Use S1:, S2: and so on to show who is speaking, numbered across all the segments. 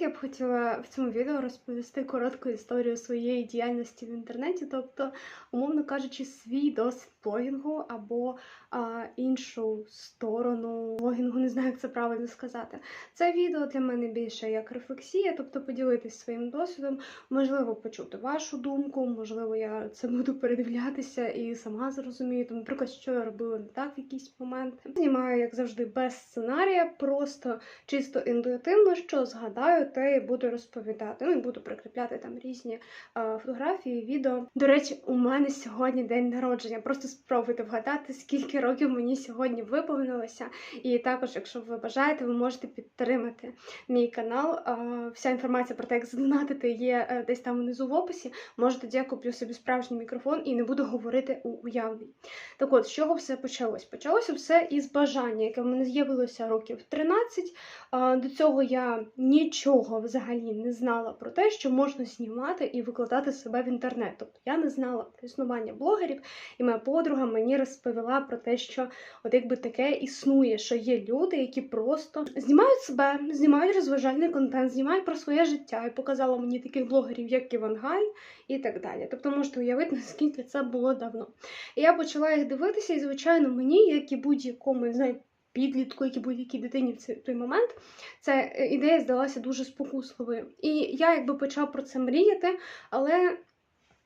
S1: Я б хотіла в цьому відео розповісти коротку історію своєї діяльності в інтернеті, тобто, умовно кажучи, свій досвід блогінгу або а, іншу сторону блогінгу, не знаю, як це правильно сказати. Це відео для мене більше як рефлексія, тобто поділитись своїм досвідом, можливо, почути вашу думку, можливо, я це буду передивлятися і сама зрозумію, там, наприклад, що я робила не так в якийсь момент. Знімаю, як завжди, без сценарія, просто чисто інтуїтивно, що згадаю, те і буду розповідати. Ну і буду прикріпляти там різні а, фотографії, відео. До речі, у мене сьогодні день народження. Просто спробуйте вгадати, скільки років мені сьогодні виповнилося. І також, якщо ви бажаєте, ви можете підтримати мій канал. Вся інформація про те, як задонатити, є е, десь там внизу в описі. Може, тоді я куплю собі справжній мікрофон і не буду говорити у уявній. Так от, з чого все почалось? Почалося все із бажання, яке в мене з'явилося років 13. До цього я нічого взагалі не знала про те, що можна знімати і викладати себе в інтернет. Тобто я не знала про існування блогерів, і моя подруга мені розповіла про те, що от якби таке існує, що є люди, які просто знімають себе, знімають розважальний контент, знімають про своє життя і показала мені таких блогерів, як Іван Гай і так далі. Тобто можете уявити, наскільки це було давно. І я почала їх дивитися, і, звичайно, мені, як і будь-якому, знаю, підлітку, і будь-якій дитині в цей той момент, ця е, ідея здалася дуже спокусливою. І я якби почала про це мріяти, але.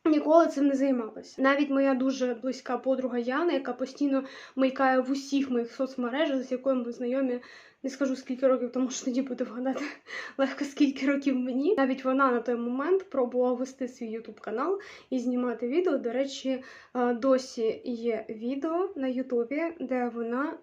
S1: Ніколи цим не займалася. Навіть моя дуже близька подруга Яна, яка постійно мелькає в усіх моїх соцмережах, з якою ми знайомі, не скажу скільки років, тому що тоді буде вгадати легко скільки років мені. Навіть вона на той момент пробувала вести свій ютуб канал і знімати відео. До речі, е, досі є відео на Ютубі, де вона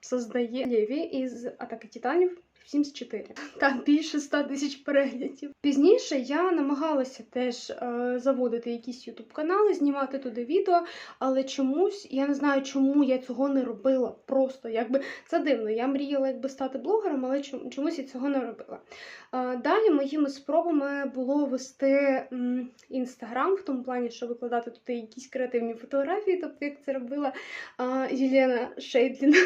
S1: создає леві із атаки титанів. Sims 4. Там більше 100 тисяч переглядів. Пізніше я намагалася теж е, заводити якісь ютуб канали, знімати туди відео, але чомусь я не знаю, чому я цього не робила. Просто якби це дивно. Я мріяла якби стати блогером, але чом- чомусь я цього не робила. Е, далі моїми спробами було вести інстаграм, в тому плані, що викладати туди якісь креативні фотографії, тобто як це робила е, Єлена Шейдліна.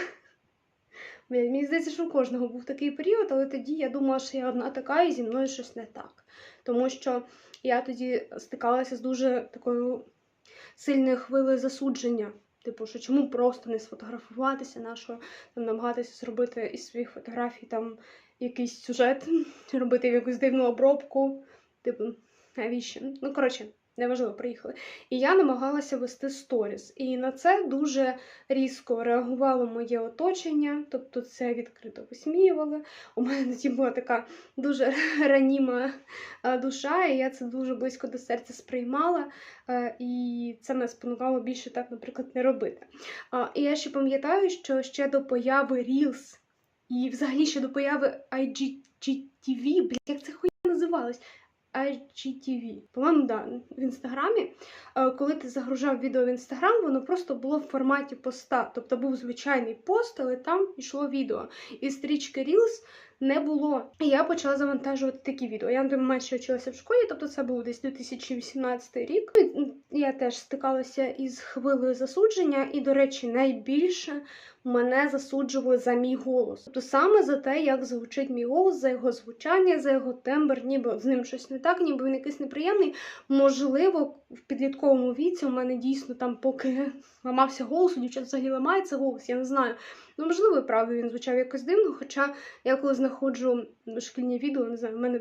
S1: Блін, Мені здається, що у кожного був такий період, але тоді я думала, що я одна така і зі мною щось не так. Тому що я тоді стикалася з дуже такою сильною хвилею засудження. Типу, що чому просто не сфотографуватися, нашого там намагатися зробити із своїх фотографій там якийсь сюжет, робити якусь дивну обробку. Типу, навіщо? Ну, коротше, неважливо, приїхали. І я намагалася вести сторіс. І на це дуже різко реагувало моє оточення, тобто це відкрито висміювали. У мене тоді була така дуже раніма душа, і я це дуже близько до серця сприймала. І це мене спонукало більше так, наприклад, не робити. І я ще пам'ятаю, що ще до появи Reels і взагалі ще до появи IGTV, блін, як це хуйня називалось? IGTV. По-моєму, да, в інстаграмі. Е, Коли ти загружав відео в інстаграм, воно просто було в форматі поста. Тобто був звичайний пост, але там йшло відео. І стрічки Reels не було. І я почала завантажувати такі відео. Я на той момент ще вчилася в школі, тобто це був десь 2018 рік. Я теж стикалася із хвилею засудження, і, до речі, найбільше мене засуджували за мій голос. Тобто саме за те, як звучить мій голос, за його звучання, за його тембр, ніби з ним щось не так, ніби він якийсь неприємний. Можливо, в підлітковому віці у мене дійсно там, поки ламався голос, у дівчат взагалі ламається голос, я не знаю. Ну, можливо, правда, він звучав якось дивно, хоча я коли знаходжу шкільні відео, не знаю, в мене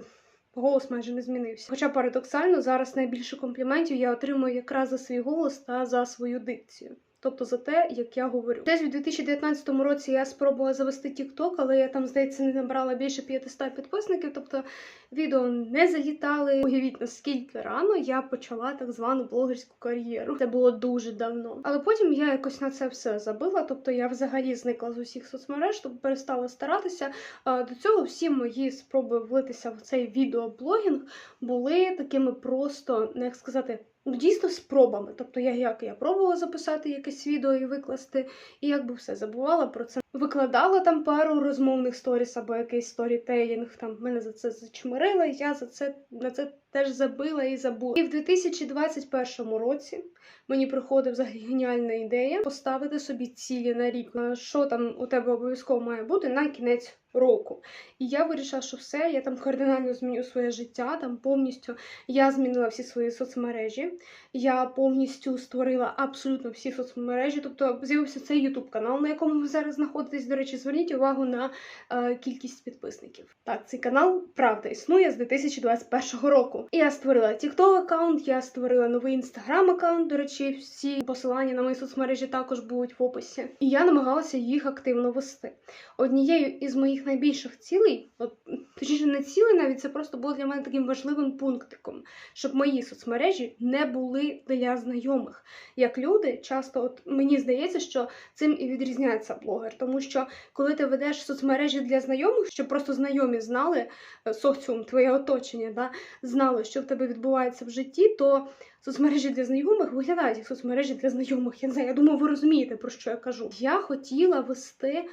S1: голос майже не змінився. Хоча парадоксально, зараз найбільше компліментів я отримую якраз за свій голос та за свою дикцію. Тобто за те, як я говорю. Десь у 2019 році я спробувала завести TikTok, але я там, здається, не набрала більше 500 підписників. Тобто відео не залітали. Уявіть, наскільки рано я почала так звану блогерську кар'єру. Це було дуже давно. Але потім я якось на це все забила. Тобто я взагалі зникла з усіх соцмереж, тобто перестала старатися. До цього всі мої спроби влитися в цей відеоблогінг були такими просто, ну, як сказати. Ну, дійсно, спробами. Тобто, я як я пробувала записати якесь відео і викласти, і якби все забувала про це. Викладала там пару розмовних сторіс або якийсь сторітейлінг. Там мене за це зачмирила, і я за це на це теж забила і забула. І в 2021 році мені приходить взагалі геніальна ідея поставити собі цілі на рік. Що там у тебе обов'язково має бути на кінець року. І я вирішила, що все, я там кардинально зміню своє життя, там повністю я змінила всі свої соцмережі. Я повністю створила абсолютно всі соцмережі. Тобто з'явився цей YouTube канал, на якому ви зараз знаходитесь. До речі, зверніть увагу на е, кількість підписників. Так, цей канал правда існує з 2021 року. Я створила TikTok аккаунт, я створила новий Instagram аккаунт. До речі, всі посилання на мої соцмережі також будуть в описі. І я намагалася їх активно вести. Однією із моїх найбільших цілей, от точніше, не цілей навіть це просто було для мене таким важливим пунктиком, щоб мої соцмережі не були для знайомих. Як люди, часто от мені здається, що цим і відрізняється блогер, тому що коли ти ведеш соцмережі для знайомих, щоб просто знайомі знали е, соціум, твоє оточення, да, знали, що в тебе відбувається в житті, то соцмережі для знайомих виглядають як соцмережі для знайомих. Я не знаю, я думаю, ви розумієте, про що я кажу. Я хотіла вести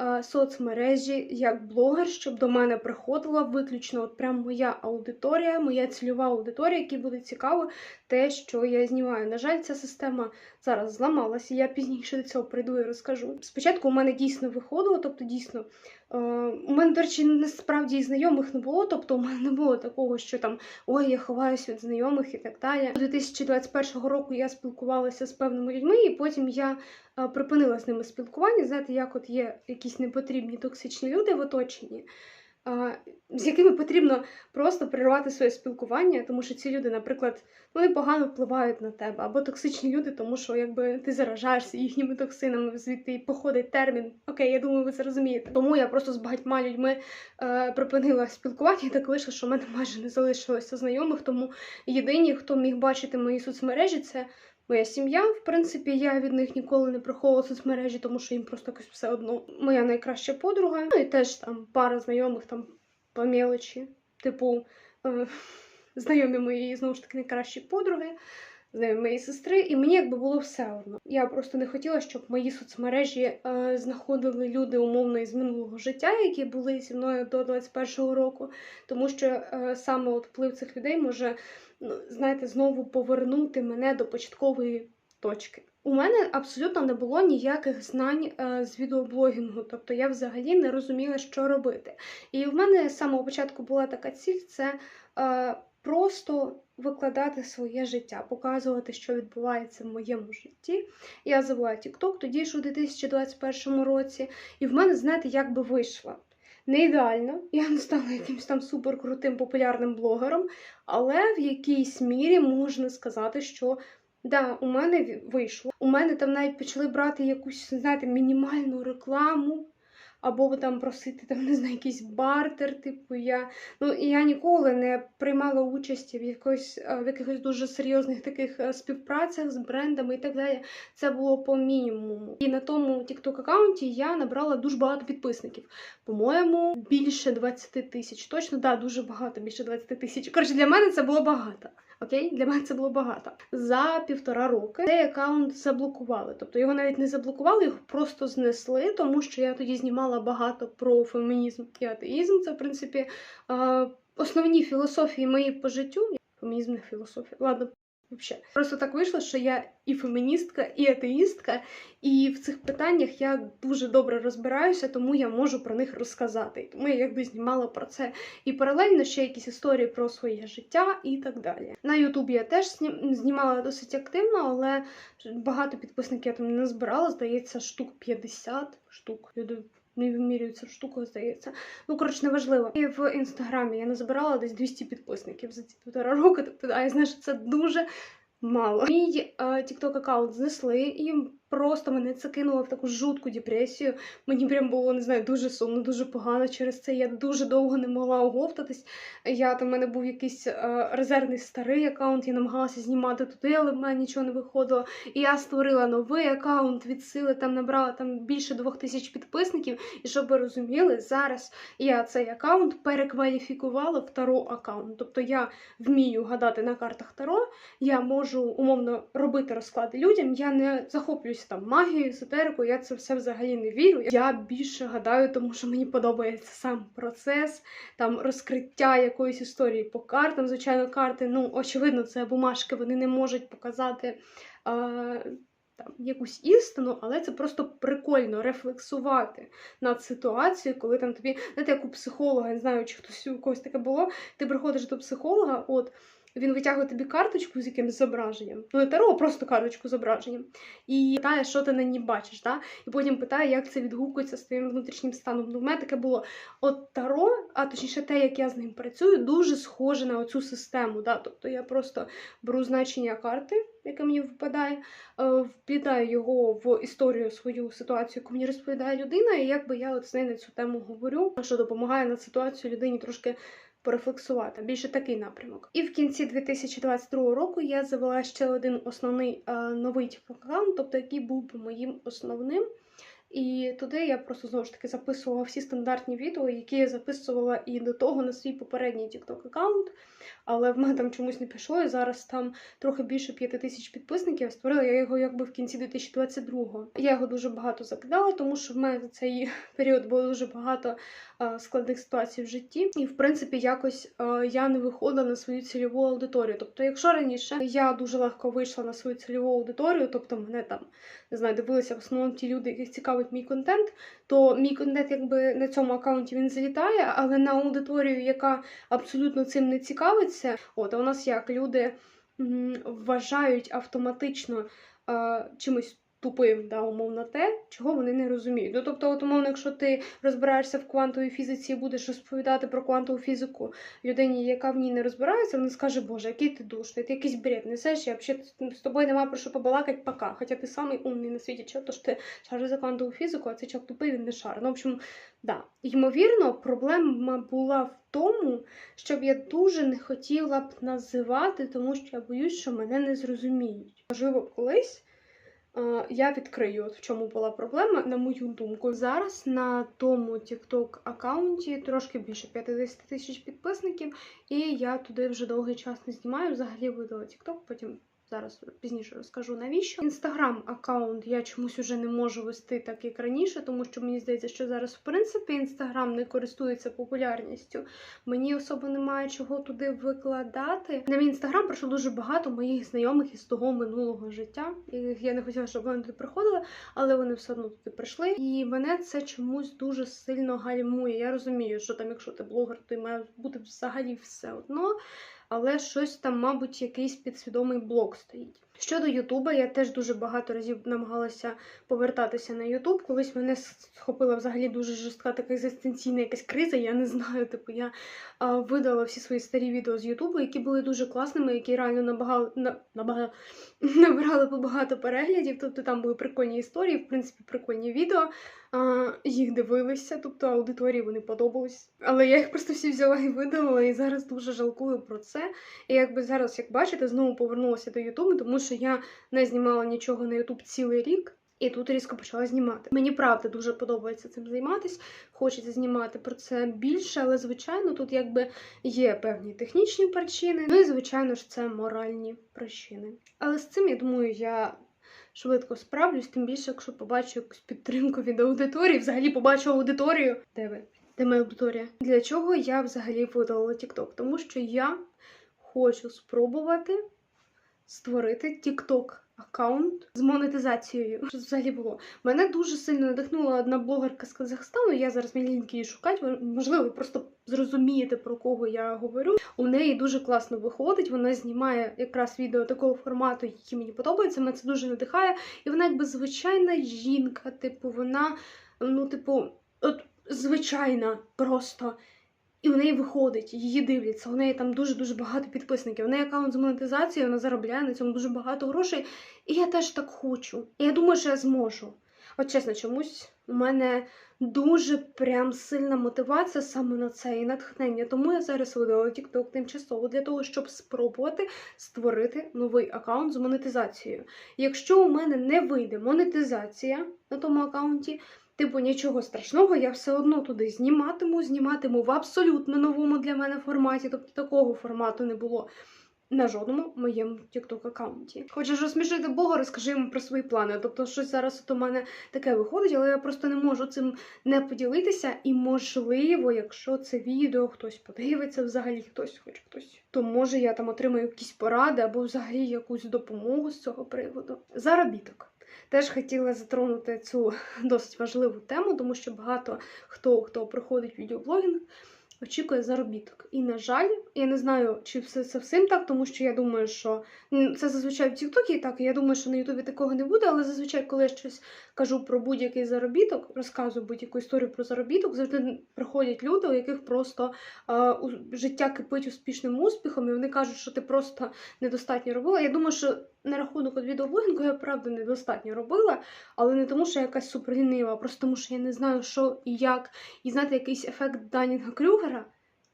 S1: е, соцмережі як блогер, щоб до мене приходила виключно от прям моя аудиторія, моя цільова аудиторія, які буде цікаво те, що я знімаю. На жаль, ця система зараз зламалася. Я пізніше до цього прийду і розкажу. Спочатку у мене дійсно виходило, тобто дійсно. е, У мене, до речі, насправді знайомих не було, тобто у мене не було такого, що там ой, я ховаюся від знайомих і так далі. До 2021 року я спілкувалася з певними людьми, і потім я е, припинила з ними спілкування. Знаєте, як от є якісь непотрібні токсичні люди в оточенні, з якими потрібно просто перервати своє спілкування, тому що ці люди, наприклад, вони погано впливають на тебе, або токсичні люди, тому що якби ти заражаєшся їхніми токсинами, звідти походить термін. Окей, я думаю, ви це розумієте. Тому я просто з багатьма людьми е, припинила спілкування, і так вийшло, що в мене майже не залишилося знайомих. Тому єдині, хто міг бачити мої соцмережі, це моя сім'я. В принципі, я від них ніколи не приховувала соцмережі, тому що їм просто якось все одно моя найкраща подруга. Ну і теж там пара знайомих там по мелочі, типу. Е, знайомі моєї знову ж таки найкращі подруги, моєї сестри, і мені якби було все одно. Я просто не хотіла, щоб мої соцмережі е, знаходили люди умовно із минулого життя, які були зі мною до 21-го року, тому що е, саме от вплив цих людей може, ну, знаєте, знову повернути мене до початкової точки. У мене абсолютно не було ніяких знань е, з відеоблогінгу, тобто я взагалі не розуміла, що робити. І в мене з самого початку була така ціль це е, просто викладати своє життя, показувати, що відбувається в моєму житті. Я завела TikTok тоді ж у 2021 році, і в мене, знаєте, як би вийшло. Не ідеально, я не стала якимось там суперкрутим популярним блогером, але в якійсь мірі можна сказати, що да, у мене вийшло. У мене там навіть почали брати якусь, знаєте, мінімальну рекламу, або там просити там, не знаю, якийсь бартер, типу я. Ну і я ніколи не приймала участі в якось е, в якихось дуже серйозних таких е, співпрацях з брендами і так далі. Це було по мінімуму. І на тому TikTok аккаунті я набрала дуже багато підписників. По-моєму, більше 20 тисяч. Точно, да, дуже багато, більше 20 тисяч. Коротше, для мене це було багато. Окей, для мене це було багато. За півтора роки цей аккаунт заблокували. Тобто його навіть не заблокували, його просто знесли, тому що я тоді знімала багато про фемінізм і атеїзм. Це, в принципі, основні філософії мої по життю. Фемінізм не філософія. Ладно, взагалі. Просто так вийшло, що я і феміністка, і атеїстка, і в цих питаннях я дуже добре розбираюся, тому я можу про них розказати. Тому я якби знімала про це. І паралельно ще якісь історії про своє життя і так далі. На Ютубі я теж знім- знімала досить активно, але багато підписників я там не збирала, здається, штук 50 штук. Люди не вимірюється штука, здається. Ну, коротше, неважливо. І в інстаграмі я назбирала десь 200 підписників за ці півтора роки. Тобто, а я знаю, що це дуже мало. Мій е, TikTok аккаунт знесли і просто мене це кинуло в таку жутку депресію. Мені прям було не знаю, дуже сумно, дуже погано через це. Я дуже довго не могла оговтатись. Я там в мене був якийсь е, резервний старий аккаунт, я намагалася знімати туди, але в мене нічого не виходило. І я створила новий аккаунт від сили, там набрала там більше двох тисяч підписників. І щоб ви розуміли, зараз я цей аккаунт перекваліфікувала в таро аккаунт. Тобто я вмію гадати на картах таро, я можу умовно робити розклади людям. Я не захоплююся там магією, езотерикою, я це все взагалі не вірю. Я більше гадаю, тому що мені подобається сам процес, там розкриття якоїсь історії по картам. Звичайно, карти, ну очевидно, це бумажки, вони не можуть показати. А, там якусь істину, але це просто прикольно рефлексувати над ситуацією, коли там тобі, знаєте, як у психолога, не знаю, чи хтось у когось таке було, ти приходиш до психолога, от. Він витягує тобі карточку з якимось зображенням. Ну, не таро, а просто карточку з зображенням. І питає, що ти на ній бачиш. Да? І потім питає, як це відгукується з твоїм внутрішнім станом. Ну, в мене таке було. От таро, а точніше те, як я з ним працюю, дуже схоже на оцю систему. Да? Тобто я просто беру значення карти, яке мені випадає, е, вплітаю його в історію свою ситуацію, яку мені розповідає людина, і якби я от з нею на цю тему говорю, що допомагає на ситуацію людині трошки порефлексувати. Більше такий напрямок. І в кінці 2022 року я завела ще один основний е, новий аккаунт, тобто який був моїм основним. І туди я просто знову ж таки записувала всі стандартні відео, які я записувала і до того на свій попередній TikTok аккаунт. Але в мене там чомусь не пішло, і зараз там трохи більше п'яти тисяч підписників. Створила я його якби в кінці 2022-го. Я його дуже багато закидала, тому що в мене за цей період було дуже багато е, складних ситуацій в житті. І в принципі, якось е, я не виходила на свою цільову аудиторію. Тобто, якщо раніше я дуже легко вийшла на свою цільову аудиторію, тобто мене там не знаю, дивилися в основному ті люди, яких цікавить мій контент, то мій контент, якби на цьому аккаунті він залітає, але на аудиторію, яка абсолютно цим не цікавиться, от а у нас як люди вважають автоматично е, чимось. Тупим, да, умовно, те, чого вони не розуміють. Ну, тобто, от, умовно, якщо ти розбираєшся в квантовій фізиці і будеш розповідати про квантову фізику людині, яка в ній не розбирається, вона скаже, Боже, який ти душний, ти якийсь бред несеш, я взагалі з тобою нема про що побалакати пока. Хоча ти самий умний на світі, чого, тож ти шариш за квантову фізику, а цей чок тупий, він не шар. Ну, в общем, да. Ймовірно, проблема була в тому, щоб я дуже не хотіла б називати, тому що я боюсь, що мене не зрозуміють. Можливо, колись. Е, Я відкрию, в чому була проблема, на мою думку. Зараз на тому TikTok аккаунті трошки більше 50 тисяч підписників, і я туди вже довгий час не знімаю. Взагалі видала TikTok, потім зараз пізніше розкажу навіщо. Інстаграм аккаунт я чомусь уже не можу вести так, як раніше, тому що мені здається, що зараз, в принципі, інстаграм не користується популярністю. Мені особо немає чого туди викладати. На мій інстаграм пройшло дуже багато моїх знайомих із того минулого життя, яких я не хотіла, щоб вони туди приходили, але вони все одно туди прийшли. І мене це чомусь дуже сильно гальмує. Я розумію, що там, якщо ти блогер, то має бути взагалі все одно. Але щось там, мабуть, якийсь підсвідомий блок стоїть. Щодо Ютуба, я теж дуже багато разів намагалася повертатися на Ютуб. Колись мене схопила взагалі дуже жорстка така екзистенційна якась криза. Я не знаю. Типу, я а, видала всі свої старі відео з Ютубу, які були дуже класними, які реально набагали, набагали, набирали багато переглядів. Тобто там були прикольні історії, в принципі, прикольні відео. А, їх дивилися, тобто аудиторії вони подобались. Але я їх просто всі взяла і видалила, і зараз дуже жалкую про це. І якби зараз, як бачите, знову повернулася до Ютубу, тому я не знімала нічого на Ютуб цілий рік. І тут різко почала знімати. Мені правда дуже подобається цим займатися. Хочеться знімати про це більше, але звичайно тут якби є певні технічні причини. Ну і звичайно ж це моральні причини. Але з цим я думаю, я швидко справлюсь, тим більше, якщо побачу якусь підтримку від аудиторії, взагалі побачу аудиторію. Де ви? Де моя аудиторія? Для чого я взагалі видалила TikTok? Тому що я хочу спробувати створити TikTok аккаунт з монетизацією. Що взагалі було? Мене дуже сильно надихнула одна блогерка з Казахстану. Я зараз мій лінк її шукати. Можливо, ви просто зрозумієте про кого я говорю. У неї дуже класно виходить. Вона знімає якраз відео такого формату, які мені подобаються. Мене це дуже надихає. І вона якби звичайна жінка. Типу, вона, ну, типу, от звичайна просто. І в неї виходить, її дивляться. У неї там дуже-дуже багато підписників. У неї аккаунт з монетизацією, вона заробляє на цьому дуже багато грошей. І я теж так хочу. І я думаю, що я зможу. От чесно, чомусь у мене дуже прям сильна мотивація саме на це і натхнення. Тому я зараз видала TikTok тимчасово для того, щоб спробувати створити новий аккаунт з монетизацією. Якщо у мене не вийде монетизація на тому аккаунті, Типу, нічого страшного, я все одно туди зніматиму, зніматиму в абсолютно новому для мене форматі. Тобто такого формату не було на жодному моєму TikTok аккаунті. Хочеш розсмішити Бога, розкажи йому про свої плани. Тобто, щось зараз от у мене таке виходить, але я просто не можу цим не поділитися. І можливо, якщо це відео хтось подивиться, взагалі хтось, хоч хтось, то може я там отримаю якісь поради або взагалі якусь допомогу з цього приводу. Заробіток. Теж хотіла затронути цю досить важливу тему, тому що багато хто, хто приходить відеоблогінг, очікує заробіток. І, на жаль, я не знаю, чи все це всім так, тому що я думаю, що це зазвичай в Тіктокі так, і я думаю, що на Ютубі такого не буде, але зазвичай, коли я щось кажу про будь-який заробіток, розказую будь-яку історію про заробіток, завжди приходять люди, у яких просто е, життя кипить успішним успіхом, і вони кажуть, що ти просто недостатньо робила. Я думаю, що на рахунок от відеоблогінгу я правда недостатньо робила, але не тому, що я якась суперлінива, а просто тому, що я не знаю, що і як. І знаєте, якийсь ефект Данінга Крюгера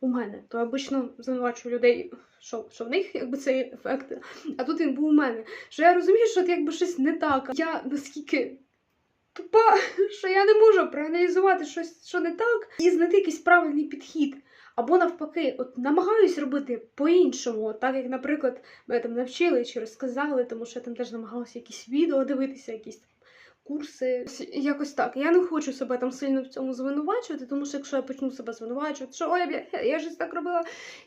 S1: у мене, то я обично звинувачую людей, що, що в них якби цей ефект, а тут він був у мене. Що я розумію, що от якби щось не так. Я наскільки тупа, що я не можу проаналізувати щось, що не так, і знайти якийсь правильний підхід. Або навпаки, от намагаюсь робити по-іншому, так як, наприклад, мене там навчили чи розказали, тому що я там теж намагалася якісь відео дивитися, якісь там курси. Якось так. Я не хочу себе там сильно в цьому звинувачувати, тому що якщо я почну себе звинувачувати, що ой, бля, я щось так робила,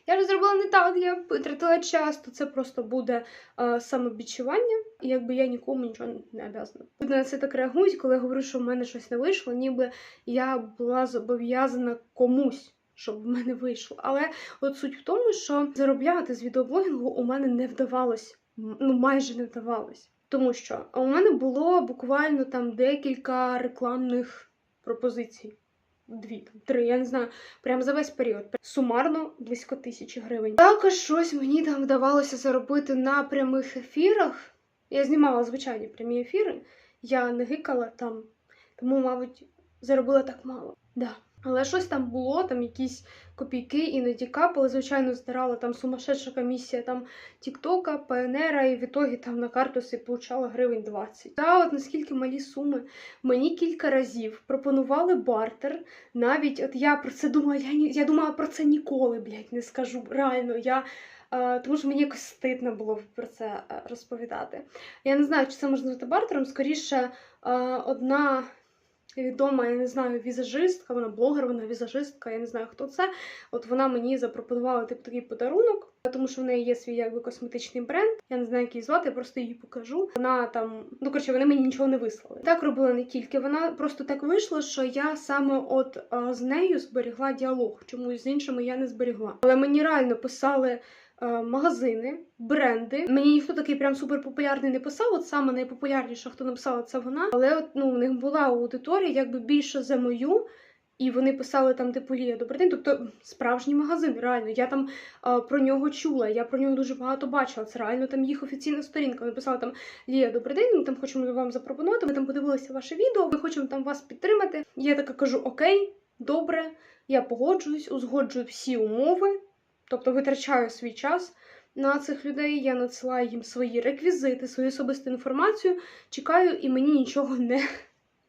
S1: я ж зробила не так, я витратила час, то це просто буде е, самобічування, і якби я нікому нічого не обязана. Люди на це так реагують, коли я говорю, що в мене щось не вийшло, ніби я була зобов'язана комусь. Щоб в мене вийшло. Але от суть в тому, що заробляти з відеоблогінгу у мене не вдавалось. Ну, майже не вдавалось. Тому що у мене було буквально там декілька рекламних пропозицій. Дві, там, три, я не знаю, прямо за весь період. Сумарно близько тисячі гривень. Також щось мені там вдавалося заробити на прямих ефірах. Я знімала звичайні прямі ефіри, я не гикала там, тому, мабуть, заробила так мало. Да. Але щось там було, там якісь копійки іноді капали. Звичайно, здирала там сумасшедша комісія там Тіктока, ПНР, і в ітогі там на карту си получала гривень 20. Та от наскільки малі суми. Мені кілька разів пропонували бартер. Навіть от я про це думала, я, ні- я думала про це ніколи, блядь, не скажу. Реально, я. е, тому що мені якось стидно було про це е, розповідати. Я не знаю, чи це можна назвати бартером. Скоріше, е, одна відома, я не знаю, візажистка, вона блогер, вона візажистка, я не знаю, хто це. От вона мені запропонувала типу, такий подарунок, тому що в неї є свій якби косметичний бренд. Я не знаю, як її звати, я просто її покажу. Вона там, ну коротше, вони мені нічого не вислали. Так робила не тільки вона, просто так вийшло, що я саме от е, з нею зберігла діалог. Чомусь з іншими я не зберігла. Але мені реально писали. Е, Магазини, бренди. Мені ніхто такий прям супер популярний не писав. От саме найпопулярніша, хто написала, це вона. Але от ну у них була аудиторія якби більше за мою. І вони писали там типу Лія добрий день. Тобто справжній магазин, реально. Я там а, про нього чула, я про нього дуже багато бачила. Це реально там їх офіційна сторінка. Вони писали там Лія, добрий день, ми там хочемо вам запропонувати. Ми там подивилися ваше відео, ми хочемо там вас підтримати. Я така кажу: Окей, добре, я погоджуюсь, узгоджую всі умови, тобто витрачаю свій час. На цих людей я надсилаю їм свої реквізити, свою особисту інформацію, чекаю, і мені нічого не,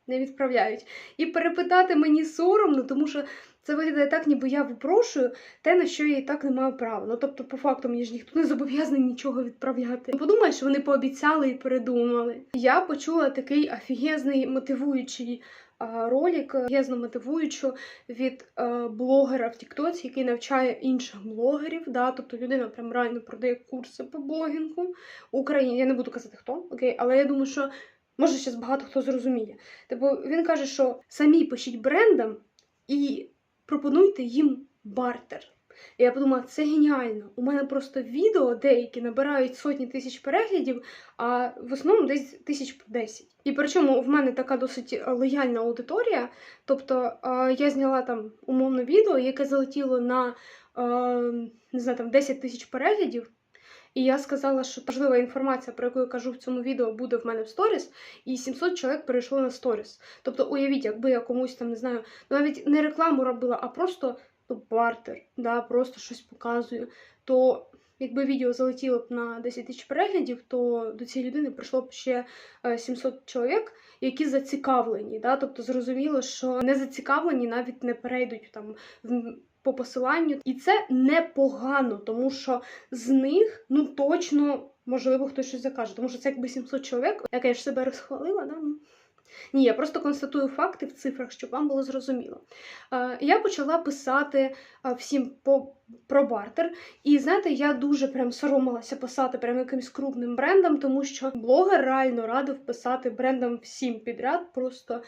S1: не відправляють. І перепитати мені соромно, тому що це виглядає так, ніби я випрошую те, на що я і так не маю права. Ну тобто, по факту, мені ж ніхто не зобов'язаний нічого відправляти. Що вони пообіцяли і передумали. Я почула такий офігезний мотивуючий ролик, офігезно мотивуючу від е, блогера в Тіктоці, який навчає інших блогерів. Да? Тобто людина прям реально продає курси по блогінгу в Україні. Я не буду казати хто, окей, але я думаю, що. Може, зараз багато хто зрозуміє. Типу, він каже, що самі пишіть брендам і пропонуйте їм бартер. І я подумала, це геніально. У мене просто відео деякі набирають сотні тисяч переглядів, а в основному десь тисяч 10. І причому в мене така досить лояльна аудиторія. Тобто е, я зняла там умовне відео, яке залетіло на е, не знаю, там 10 тисяч переглядів. І я сказала, що важлива інформація, про яку я кажу в цьому відео, буде в мене в сторіс, і 700 чоловік перейшло на сторіс. Тобто, уявіть, якби я комусь там не знаю, навіть не рекламу робила, а просто ну, бартер, да, просто щось показую. То якби відео залетіло б на 10 тисяч переглядів, то до цієї людини прийшло б ще е, 700 чоловік, які зацікавлені. Да? Тобто зрозуміло, що не зацікавлені навіть не перейдуть там в. По посиланню, і це непогано, тому що з них ну точно можливо хтось щось закаже, тому що це якби 700 чоловік, як я ж себе розхвалила, да? Ні, я просто констатую факти в цифрах, щоб вам було зрозуміло. Е, я почала писати е, всім по про бартер. І знаєте, я дуже прям соромилася писати прям якимсь крупним брендам, тому що блогер реально радив писати брендам всім підряд, просто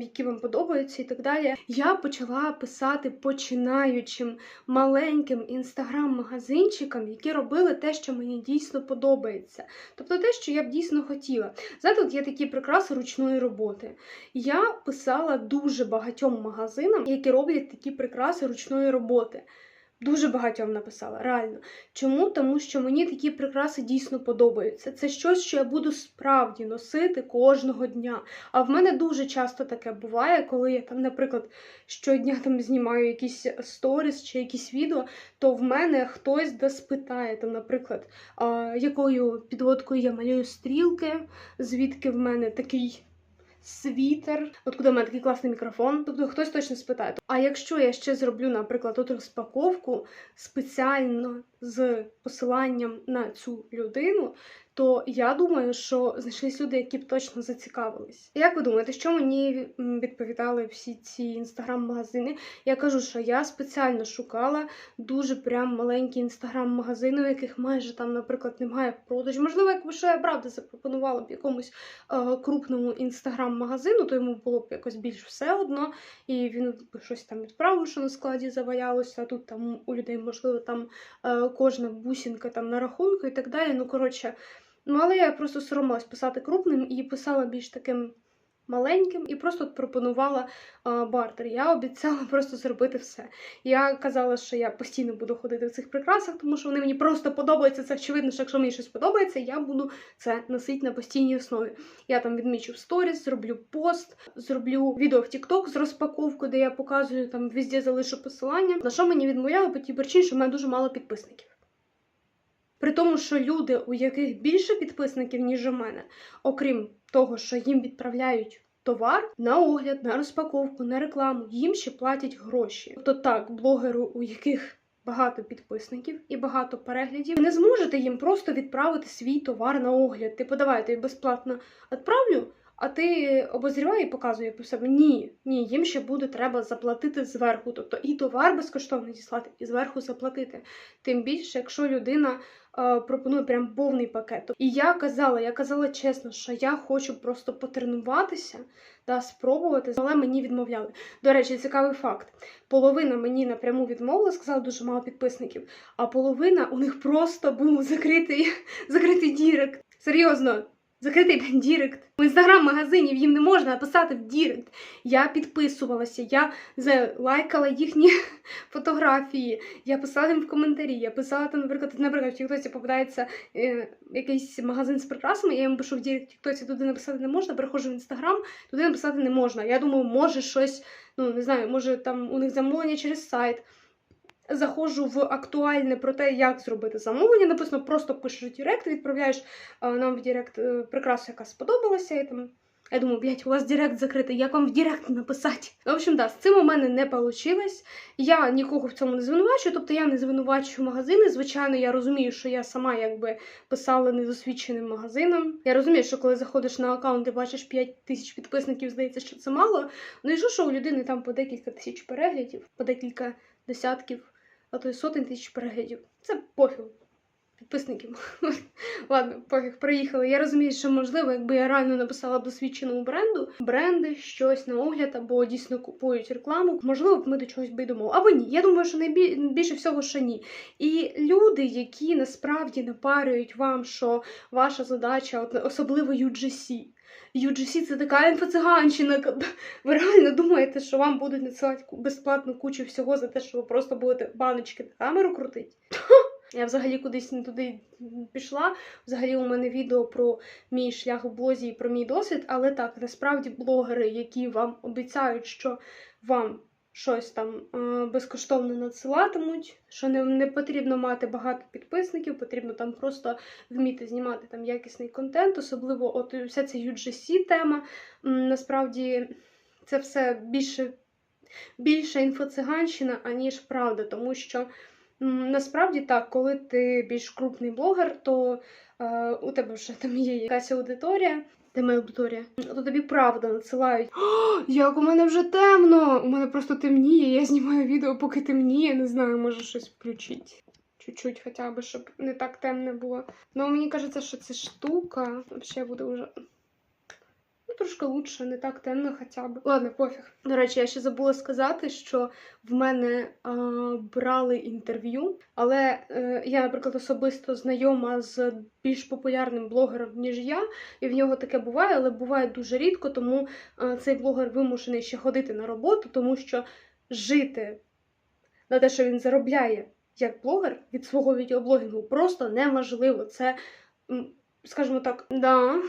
S1: які вам подобаються і так далі. Я почала писати починаючим маленьким інстаграм-магазинчикам, які робили те, що мені дійсно подобається. Тобто те, що я б дійсно хотіла. Знаєте, от є такі прикраси ручної роботи. Я писала дуже багатьом магазинам, які роблять такі прикраси ручної роботи. Дуже багатьом написала, реально. Чому? Тому що мені такі прикраси дійсно подобаються. Це щось, що я буду справді носити кожного дня. А в мене дуже часто таке буває, коли я там, наприклад, щодня там знімаю якісь сторіс чи якісь відео, то в мене хтось да спитає, там, наприклад, якою підводкою я малюю стрілки, звідки в мене такий. Світер, от куди в мене такий класний мікрофон. Тобто хтось точно спитає. А якщо я ще зроблю, наприклад, от розпаковку спеціально з посиланням на цю людину, то я думаю, що знайшлись люди, які б точно зацікавились. Як ви думаєте, що мені відповідали всі ці інстаграм-магазини? Я кажу, що я спеціально шукала дуже прям маленькі інстаграм-магазини, у яких майже там, наприклад, немає продажу. Можливо, якби що я правда запропонувала б якомусь е, крупному інстаграм-магазину, то йому було б якось більш все одно, і він б щось там відправив, що на складі завалялося. Тут там у людей, можливо, там е, кожна бусинка там на рахунку і так далі. Ну, коротше, ну але я просто соромилась писати крупним і писала більш таким. Маленьким і просто пропонувала а, бартер. Я обіцяла просто зробити все. Я казала, що я постійно буду ходити в цих прикрасах, тому що вони мені просто подобаються. Це очевидно, що якщо мені щось подобається, я буду це носити на постійній основі. Я там відмічу в сторіс, зроблю пост, зроблю відео в TikTok з розпаковкою, де я показую там везде залишу посилання. На що мені відмовляли по тій причині, що в мене дуже мало підписників. При тому, що люди, у яких більше підписників, ніж у мене, окрім того, що їм відправляють товар на огляд, на розпаковку, на рекламу, їм ще платять гроші. Тобто так, блогеру, у яких багато підписників і багато переглядів, ви не зможете їм просто відправити свій товар на огляд. Типу, давай, я тобі безплатно відправлю. А ти обозрівай і показує по себе. Ні, ні, їм ще буде треба заплатити зверху. Тобто і товар безкоштовно діслати, і зверху заплатити. Тим більше, якщо людина е, пропонує прям повний пакет. І я казала, я казала чесно, що я хочу просто потренуватися та спробувати, але мені відмовляли. До речі, цікавий факт: половина мені напряму відмовила, сказала дуже мало підписників, а половина у них просто був закритий, закритий дірек. Серйозно. Закритий дірект. У інстаграм-магазинів їм не можна написати в дірект. Я підписувалася, я лайкала їхні фотографії, я писала їм в коментарі, я писала там, наприклад, наприклад, в Тіктоці попадається е, якийсь магазин з прикрасами, я їм пишу в дірект в Тіктоці, туди написати не можна, переходжу в інстаграм, туди написати не можна. Я думаю, може щось, ну не знаю, може там у них замовлення через сайт. Заходжу в актуальне про те, як зробити замовлення. Написано, просто пишеш Директ, відправляєш нам в Директ е, прикрасу, яка сподобалася. І там я думаю, блядь, у вас Директ закритий, як вам в Директ написати? В общем, да, з цим у мене не вийшло. Я нікого в цьому не звинувачую, тобто я не звинувачую магазини. Звичайно, я розумію, що я сама якби писала недосвідченим магазином. Я розумію, що коли заходиш на аккаунт і бачиш 5 тисяч підписників, здається, що це мало. Ну і що, що у людини там по декілька тисяч переглядів, по декілька десятків а то й сотень тисяч переглядів. Це пофіг. Підписників. Ладно, пофіг, приїхали. Я розумію, що можливо, якби я реально написала досвідченому бренду, бренди щось на огляд або дійсно купують рекламу, можливо, б ми до чогось би й думали. Або ні. Я думаю, що найбільше всього, що ні. І люди, які насправді напарюють вам, що ваша задача, особливо UGC, UGC це така інфоциганщина. Ви реально думаєте, що вам будуть надсилати безплатну кучу всього за те, що ви просто будете баночки на камеру крутити? Я взагалі кудись не туди пішла. Взагалі, у мене відео про мій шлях в блозі і про мій досвід, але так, насправді блогери, які вам обіцяють, що вам щось там е, безкоштовно надсилатимуть, що не, не потрібно мати багато підписників, потрібно там просто вміти знімати там якісний контент, особливо от вся ця UGC тема. Насправді це все більше, більше інфоциганщина, аніж правда, тому що. Насправді так, коли ти більш крупний блогер, то е, у тебе вже там є якась аудиторія, Де моя аудиторія? То тобі правда надсилають. О, як у мене вже темно! У мене просто темніє. Я знімаю відео, поки темніє. Не знаю, може щось включити. Чуть-чуть хоча б, щоб не так темне було. Ну, мені кажеться, що ця штука взагалі буде вже. Трошки лучше, не так темно хоча б. Ладно, пофіг. До речі, я ще забула сказати, що в мене а, брали інтерв'ю, але е, я, наприклад, особисто знайома з більш популярним блогером, ніж я, і в нього таке буває, але буває дуже рідко, тому е, цей блогер вимушений ще ходити на роботу, тому що жити на те, що він заробляє як блогер від свого відеоблогінгу, просто неможливо. Це, скажімо так, да,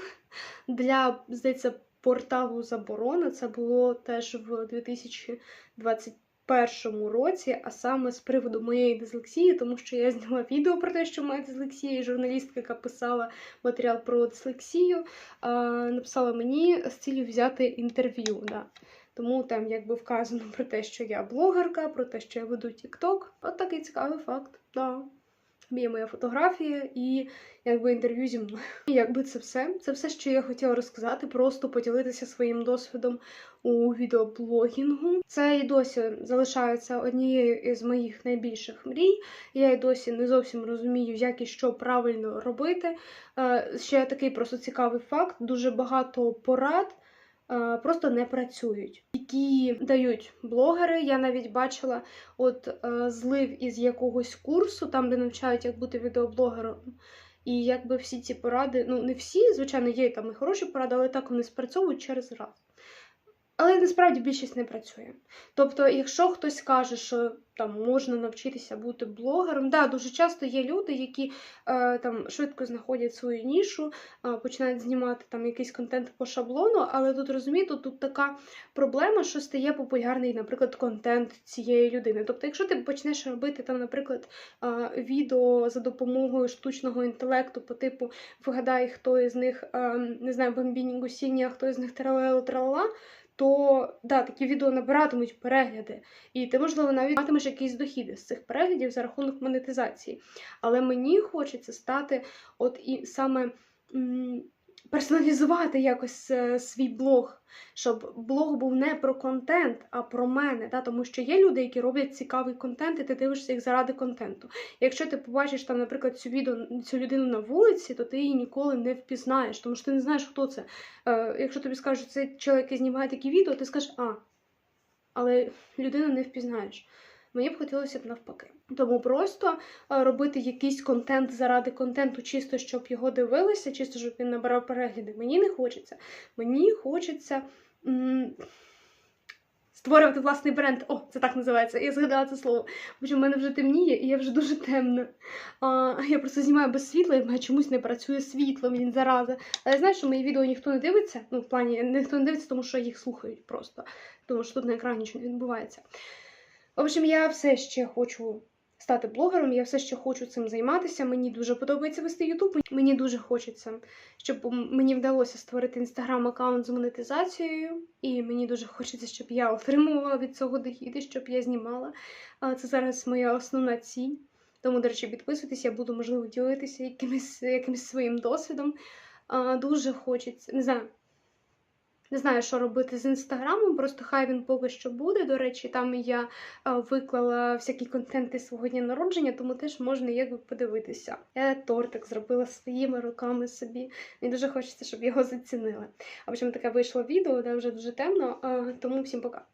S1: для, здається, порталу заборона це було теж в 2021 році, а саме з приводу моєї дислексії, тому що я зняла відео про те, що моя дислексія, і журналістка, яка писала матеріал про дислексію, написала мені з цілею взяти інтерв'ю. Да. Тому там якби вказано про те, що я блогерка, про те, що я веду TikTok. От такий цікавий факт. Да. Є моя фотографія і якби інтерв'ю зі мною. Якби це все. Це все, що я хотіла розказати, просто поділитися своїм досвідом у відеоблогінгу. Це і досі залишається однією із моїх найбільших мрій. Я і досі не зовсім розумію, як і що правильно робити. Е, Ще такий просто цікавий факт: дуже багато порад просто не працюють, які дають блогери. Я навіть бачила от е, злив із якогось курсу, там де навчають, як бути відеоблогером. І якби всі ці поради, ну не всі, звичайно, є там і хороші поради, але так вони спрацьовують через раз. Але насправді більшість не працює. Тобто, якщо хтось каже, що там можна навчитися бути блогером, да, дуже часто є люди, які е, там швидко знаходять свою нішу, е, починають знімати там якийсь контент по шаблону, але тут розумієте, тут така проблема, що стає популярний, наприклад, контент цієї людини. Тобто, якщо ти почнеш робити там, наприклад, е, відео за допомогою штучного інтелекту, по типу вгадай, хто із них е, не знаю, бомбіні а хто із них тралела тралала то да, такі відео набиратимуть перегляди, і ти, можливо, навіть матимеш якісь дохіди з цих переглядів за рахунок монетизації. Але мені хочеться стати, от і саме персоналізувати якось е, свій блог, щоб блог був не про контент, а про мене. Да? Тому що є люди, які роблять цікавий контент, і ти дивишся їх заради контенту. Якщо ти побачиш там, наприклад, цю відео цю людину на вулиці, то ти її ніколи не впізнаєш, тому що ти не знаєш, хто це. Е, якщо тобі скажуть, що це чоловік, який знімає такі відео, ти скажеш, а, але людину не впізнаєш. Мені б хотілося б навпаки. Тому просто е, робити якийсь контент заради контенту, чисто щоб його дивилися, чисто щоб він набирав перегляди. Мені не хочеться. Мені хочеться м- створювати власний бренд. О, це так називається. Я згадала це слово. Бо в мене вже темніє і я вже дуже темна. А, я просто знімаю без світла, і в мене чомусь не працює світло, він зараза. Але знаєш, що мої відео ніхто не дивиться. Ну, в плані ніхто не дивиться, тому що їх слухають просто. Тому що тут на екрані нічого не відбувається. В общем, я все ще хочу стати блогером, я все ще хочу цим займатися. Мені дуже подобається вести Ютуб. Мені дуже хочеться, щоб мені вдалося створити інстаграм-аккаунт з монетизацією, і мені дуже хочеться, щоб я отримувала від цього дохіди, щоб я знімала. Це зараз моя основна ціль. Тому, до речі, підписуйтесь, я буду, можливо, ділитися якимось, якимось своїм досвідом. Дуже хочеться, не знаю. Не знаю, що робити з інстаграмом, просто хай він поки що буде. До речі, там я виклала всякі контенти свого дня народження, тому теж можна якби подивитися. Я тортик зробила своїми руками собі. Мені дуже хочеться, щоб його зацінили. А общем, таке вийшло відео, де вже дуже темно, тому всім пока.